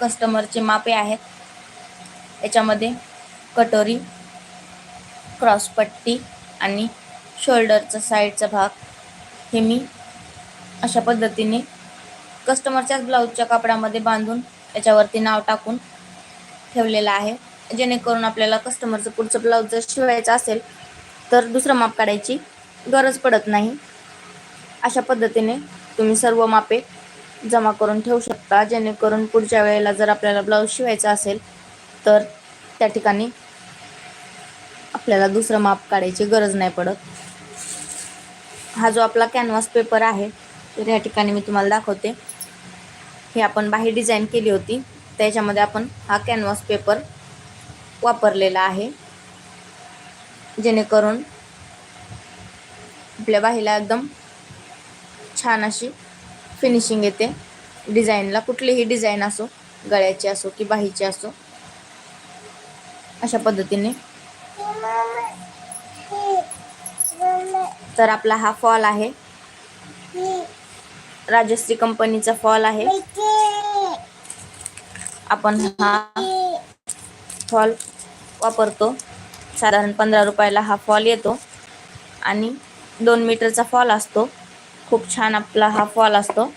कस्टमरचे मापे आहेत. याच्यामध्ये कटोरी क्रॉसपट्टी आणि शोल्डरचा साईडचा भाग. हे मी अशा पद्धतीने कस्टमरच्याच ब्लाऊजच्या कापडामध्ये बांधून याच्यावरती नाव टाकून ठेवलेलं आहे. जेणेकरून आपल्याला कस्टमरचं पुढचं ब्लाऊज जर शिवायचं असेल तर दुसरं माप काढायची गरज पडत नाही. अशा पद्धतीने तुम्ही सर्व मापे जमा करून ठेवू शकता. जेणेकरून पुढच्या वेळेला जर आपल्याला ब्लाऊज शिवायचा असेल तर त्या ठिकाणी आपल्याला दुसरं माप काढायची गरज नाही पडत. हा जो आपला कॅनव्हास पेपर आहे तर या ठिकाणी मी तुम्हाला दाखवते. हे आपण बाहेर डिझाईन केली होती. त्याच्यामध्ये आपण हा कॅनव्हास पेपर वापरलेला आहे. जेणेकरून आपल्या बाहीला एकदम छान अशी फिनिशिंग येते. डिझाईनला कुठलीही डिझाईन असो गळ्याची असो की बाहीची असो अशा पद्धतीने. तर आपला हा फॉल आहे. राजश्री कंपनीचा फॉल आहे. आपण हा फॉल वापरतो. साधारण पंधरा रुपयाला हा फॉल येतो. आणि दोन मीटरचा फॉल असतो. खूप छान आपला हा फॉल असतो.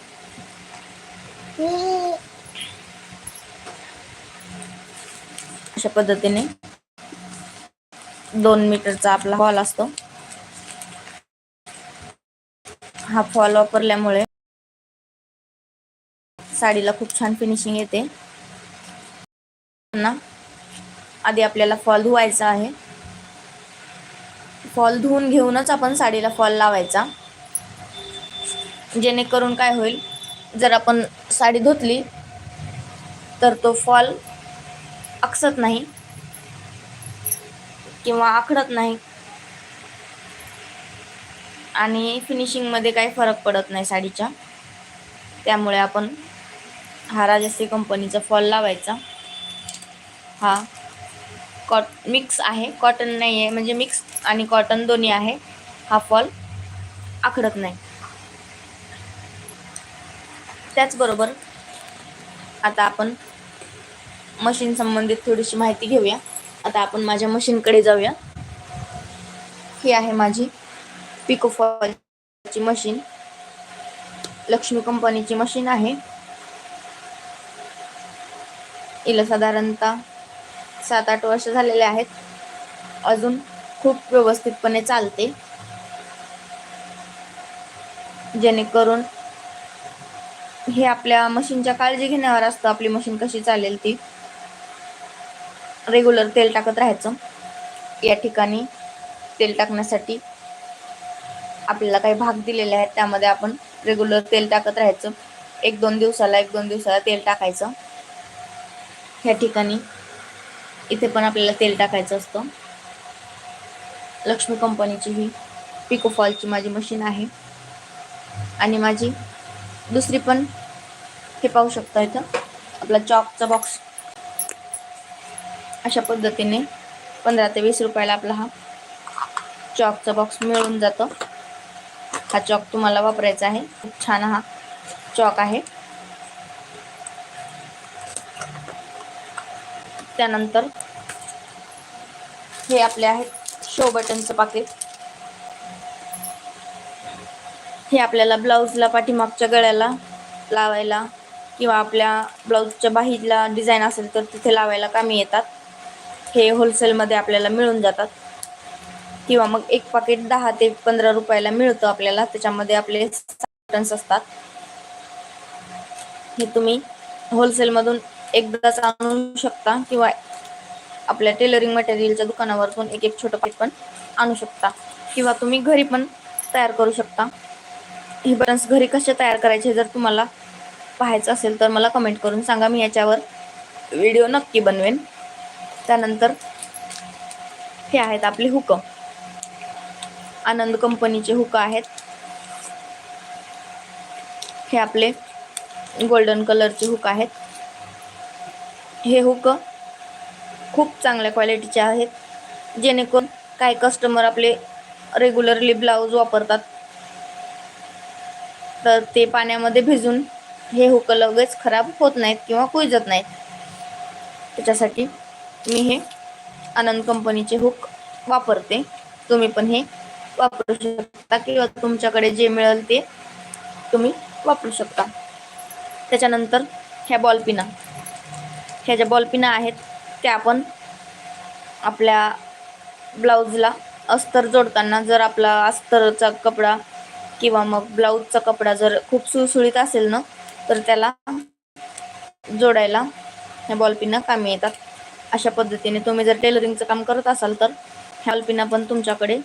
अशा पद्धतीने दोन मीटरचा आपला फॉल असतो. हा फॉल वापरल्यामुळे साडीला खूप छान फिनिशिंग येते. ना आधी आपल्याला फॉल धुवायचा आहे. फॉल धुवून घेऊनच आपण साडीला फॉल लावायचा. जेणेकरून काय होईल जर आपण साडी धुतली तर तो फॉल अकसत नाही किंवा आखडत नाही आणि फिनिशिंगमध्ये काही फरक पडत नाही साडीच्या. त्यामुळे आपण हा राजस्थी कंपनीचा फॉल लावायचा. हा कॉट मिक्स आहे कॉटन नाही आहे म्हणजे मिक्स आणि कॉटन दोन्ही आहे. हा फॉल आखडत नाही. त्याचबरोबर आता आपण मशीन संबंधित थोडीशी माहिती घेऊया. आता आपण माझ्या मशीनकडे जाऊया. ही आहे माझी पिकोफॉलची मशीन लक्ष्मी कंपनीची मशीन आहे. हिला साधारणतः सात आठ वर्ष झालेले आहेत. अजून खूप व्यवस्थितपणे चालते. जेणेकरून हे आपल्या मशीनच्या काळजी घेण्यावर असतं. आपली मशीन कशी चालेल ती? रेग्युलर तेल टाकत राहायचं. या ठिकाणी तेल टाकण्यासाठी आपल्याला काही भाग दिलेले आहेत. त्यामध्ये आपण रेग्युलर तेल टाकत राहायचं. एक दोन दिवसाला एक दोन दिवसाला तेल टाकायचं. ह्या ठिकाणी इथे पण आपल्याला तेल टाकायचं असतं. लक्ष्मी कंपनीची ही पिको फॉलची माझी मशीन आहे. आणि माझी दुसरी पण हे पाहू शकता इथं. आपला चॉकचा बॉक्स अशा पद्धतीने पंधरा ते वीस रुपयाला आपला हा चॉकचा बॉक्स मिळून जातो. हा चॉक तुम्हाला वापरायचा आहे. खूप छान हा चॉक आहे. त्यानंतर हे आपले आहेत शो बटनचं पाकिट. हे आपल्याला ब्लाऊजला पाठीमागच्या गळ्याला लावायला किंवा आपल्या ब्लाऊजच्या बाहीला डिझाईन असेल तर तिथे लावायला कामी येतात. हे होलसेलमध्ये आपल्याला मिळून जातात. किंवा मग एक पाकिट दहा ते पंधरा रुपयाला मिळतं आपल्याला. त्याच्यामध्ये आपले बटन्स असतात. हे तुम्ही होलसेलमधून एकदाच आणू शकता किंवा आपल्या टेलरिंग मटेरियलच्या दुकानावरतून एक एक छोटं पाकिट पण आणू शकता. किंवा तुम्ही घरी पण तयार करू शकता. हे बन्स घरी कसे तयार करायचे जर तुम्हाला पाहायचं असेल तर मला कमेंट करून सांगा. मी याच्यावर व्हिडिओ नक्की बनवेन. त्यानंतर हे आहेत आपले हुक. आनंद कंपनीचे हुक आहेत. हे आपले गोल्डन कलरचे हुक आहेत. हे हुक खूप चांगल्या क्वालिटीचे आहेत. जेणेकरून काही कस्टमर आपले रेग्युलरली ब्लाऊज वापरतात तर ते पाण्यामध्ये भिजून हे हुक लगेच खराब होत नाहीत किंवा कुजत नाहीत. त्याच्यासाठी मी हे आनंद कंपनीचे हुक वापरते. तुम्ही पण हे वापरू शकता किंवा तुमच्याकडे जे मिळेल ते तुम्ही वापरू शकता. त्याच्यानंतर ह्या बॉलपिना ह्या ज्या बॉलपिना आहेत त्या आपण आपल्या ब्लाऊजला अस्तर जोडताना जर आपला अस्तरचा कपडा किंवा मग ब्लाऊजचा कपडा जर खूप सुळसुळीत असेल ना तर त्याला जोडायला ह्या बॉलपिना कामी येतात. अशा पद्धतीने तुम्ही जर टेलरिंगचं काम करत असाल तर ह्या बॉलपिना पण तुमच्याकडे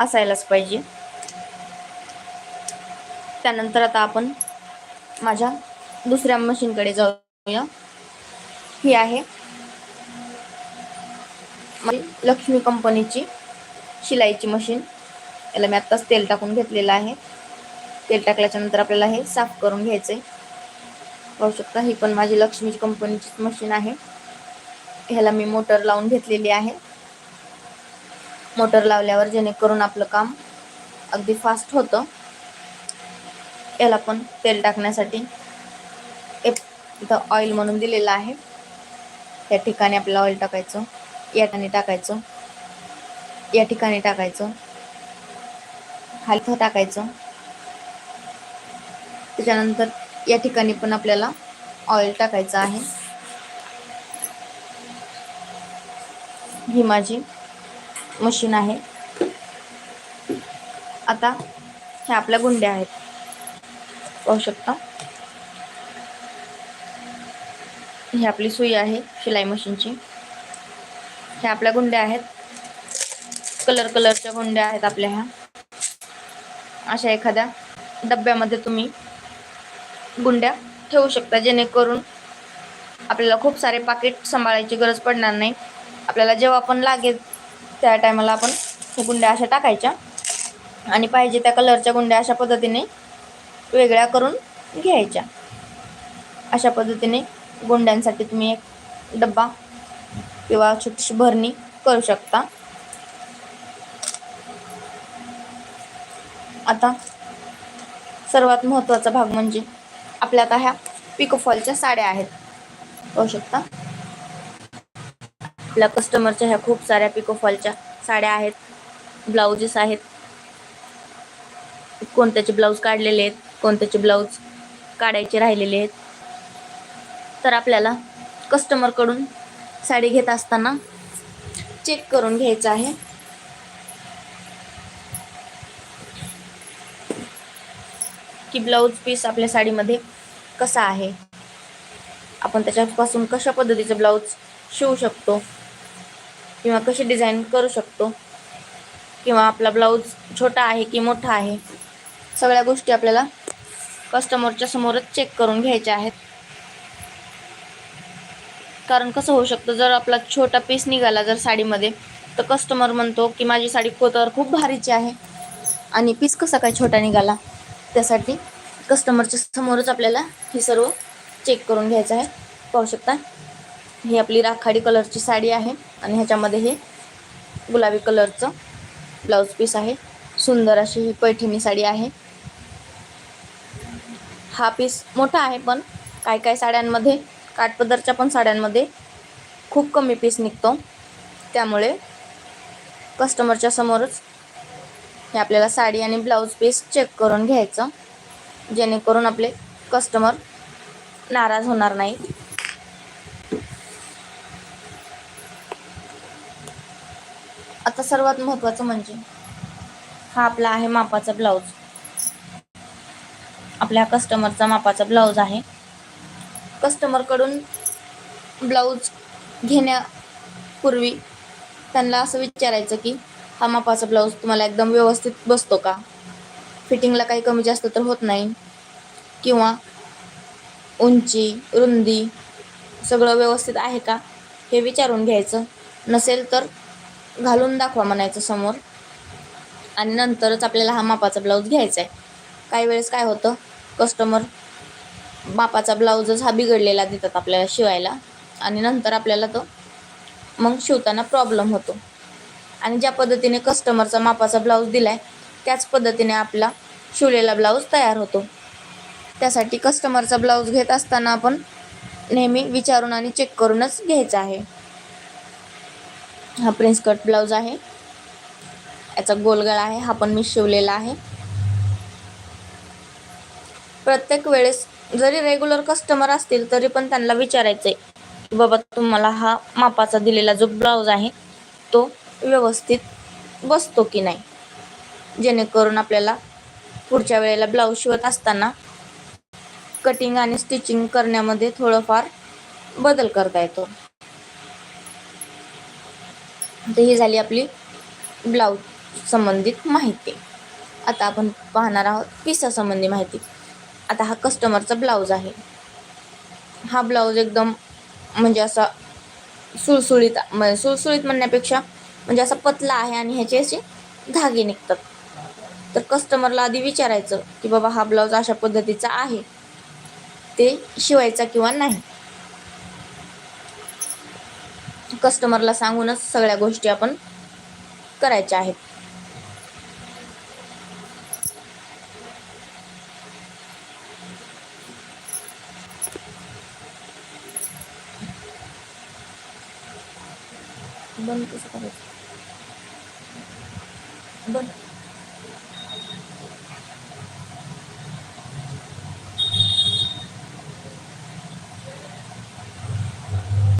असायलाच पाहिजे. त्यानंतर आता आपण माझ्या दुसऱ्या मशीनकडे जाऊया. ही आहे लक्ष्मी कंपनीची शिलाईची मशीन याला मी आत्ताच तेल टाकून घेतलेलं आहे. तेल टाकल्याच्या नंतर आपल्याला हे साफ करून घ्यायचं आहे पाहू शकता ही पण माझी लक्ष्मी कंपनीची मशीन आहे. ह्याला मी मोटर लावून घेतलेली आहे. मोटर लावल्यावर जेणेकरून आपलं काम अगदी फास्ट होतं. याला पण तेल टाकण्यासाठी एक इथं ऑइल म्हणून दिलेलं आहे. त्या ठिकाणी आपल्याला ऑइल टाकायचं या ठिकाणी टाकायचं या ठिकाणी टाकायचं. खाली टाकायचं. त्याच्यानंतर या ठिकाणी पण आपल्याला ऑइल टाकायचं आहे. ही माझी मशीन आहे. आता ह्या आपल्या गुंड्या आहेत. पाहू शकता. ही आपली सुई आहे शिलाई मशीनची ह्या आपल्या गुंड्या आहेत. कलर कलरच्या गुंड्या आहेत आपल्या ह्या. अशा एखाद्या डब्यामध्ये तुम्ही गुंड्या ठेवू शकता जेणेकरून आपल्याला खूप सारे पाकिट सांभाळायची गरज पडणार नाही. आपल्याला जेव्हा पण लागेल त्या टायमाला आपण गुंड्या अशा टाकायच्या. आणि पाहिजे त्या कलरच्या गुंड्या अशा पद्धतीने वेगळ्या करून घ्यायच्या. अशा पद्धतीने गुंड्यांसाठी तुम्ही एक डब्बा किंवा छोटीशी भरणी करू शकता. आता सर्वात महत्त्वाचा भाग म्हणजे आपल्या आता ह्या पिकोफॉलच्या साड्या आहेत. पाहू शकता? आपल्या कस्टमरच्या ह्या खूप साऱ्या पिकोफॉलच्या साड्या आहेत. ब्लाउजेस आहेत. कोणत्याचे ब्लाऊज काढलेले आहेत कोणत्याचे ब्लाऊज काढायचे राहिलेले आहेत. तर आपल्याला कस्टमरकडून साडी घेत असताना चेक करून घ्यायचं आहे. की ब्लाऊज पीस आपल्या साडीमध्ये कसा आहे? आपण त्याच्यापासून कशा पद्धतीचं ब्लाऊज शिवू शकतो? किंवा कशी डिझाईन करू शकतो? किंवा आपला ब्लाऊज छोटा आहे की मोठा आहे? सगळ्या गोष्टी आपल्याला कस्टमरच्या समोरच चेक करून घ्यायच्या आहेत. कारण कसं होऊ शकतं जर आपला छोटा पीस निघाला जर साडीमध्ये तर कस्टमर म्हणतो की माझी साडी कोतर खूप भारीची आहे. आणि पीस कसा काय छोटा निघाला? त्यासाठी कस्टमरच्या समोरच आपल्याला हे सर्व चेक करून घ्यायचं आहे. पाहू शकता. ही आपली राखाडी कलरची साडी आहे आणि ह्याच्यामध्ये हे गुलाबी कलरचं ब्लाऊज पीस आहे. सुंदर अशी ही पैठणी साडी आहे. हा पीस मोठा आहे पण काय काय साड्यांमध्ये काठपदरच्या पण साड्यांमध्ये खूप कमी पीस निघतो. त्यामुळे कस्टमरच्या समोरच हे आपल्याला साडी आणि ब्लाऊज पीस चेक करून घ्यायचं. जेणेकरून आपले कस्टमर नाराज होणार नाही आता सर्वात महत्त्वाचं म्हणजे हा आपला आहे मापाचा ब्लाऊज. आपल्या कस्टमरचा मापाचा ब्लाऊज आहे. कस्टमरकडून ब्लाऊज घेण्यापूर्वी त्यांना असं विचारायचं की हा मापाचा ब्लाऊज तुम्हाला एकदम व्यवस्थित बसतो का? फिटिंगला काही कमी जास्त तर होत नाही. किंवा उंची रुंदी सगळं व्यवस्थित आहे का? हे विचारून घ्यायचं. नसेल तर घालून दाखवा म्हणायचं समोर. आणि नंतरच आपल्याला हा मापाचा ब्लाऊज घ्यायचा आहे. काही वेळेस काय होतं? कस्टमर मापाचा ब्लाऊजच हा बिघडलेला देतात आपल्याला शिवायला. आणि नंतर आपल्याला तो मग शिवताना प्रॉब्लेम होतो. आणि ज्या पद्धतीने कस्टमरचा मापाचा ब्लाऊज दिला आहे त्याच पद्धतीने आपला शिवलेला ब्लाऊज तयार होतो. त्यासाठी कस्टमरचा ब्लाऊज घेत असताना आपण नेहमी विचारून आणि चेक करूनच घ्यायचा आहे. हा प्रिन्स कट ब्लाऊज आहे. याचा गोलगळा आहे हा पण मी शिवलेला आहे. प्रत्येक वेळेस जरी रेग्युलर कस्टमर असतील तरी पण त्यांना विचारायचं आहे की बाबा तुम्हाला हा मापाचा दिलेला जो ब्लाऊज आहे तो व्यवस्थित बसतो की नाही. जेणेकरून आपल्याला पुढच्या वेळेला ब्लाऊज शिवत असताना कटिंग आणि स्टिचिंग करण्यामध्ये थोडंफार बदल करता येतो. तर ही झाली आपली ब्लाऊज संबंधित माहिती. आता आपण पाहणार आहोत पिसासंबंधी माहिती. आता हा कस्टमरचा ब्लाऊज आहे. हा ब्लाऊज एकदम म्हणजे असा सुळसुळीत म्हणजे सुळसुळीत म्हणण्यापेक्षा म्हणजे असा पतला आहे आणि ह्याचे असे धागे निघतात. तर कस्टमरला आधी विचारायचं की बाबा हा ब्लाऊज अशा पद्धतीचा आहे. ते शिवायचा किंवा नाही. कस्टमरला सांगूनच सगळ्या गोष्टी आपण करायच्या आहेत. बंद कसं करायचं? बंद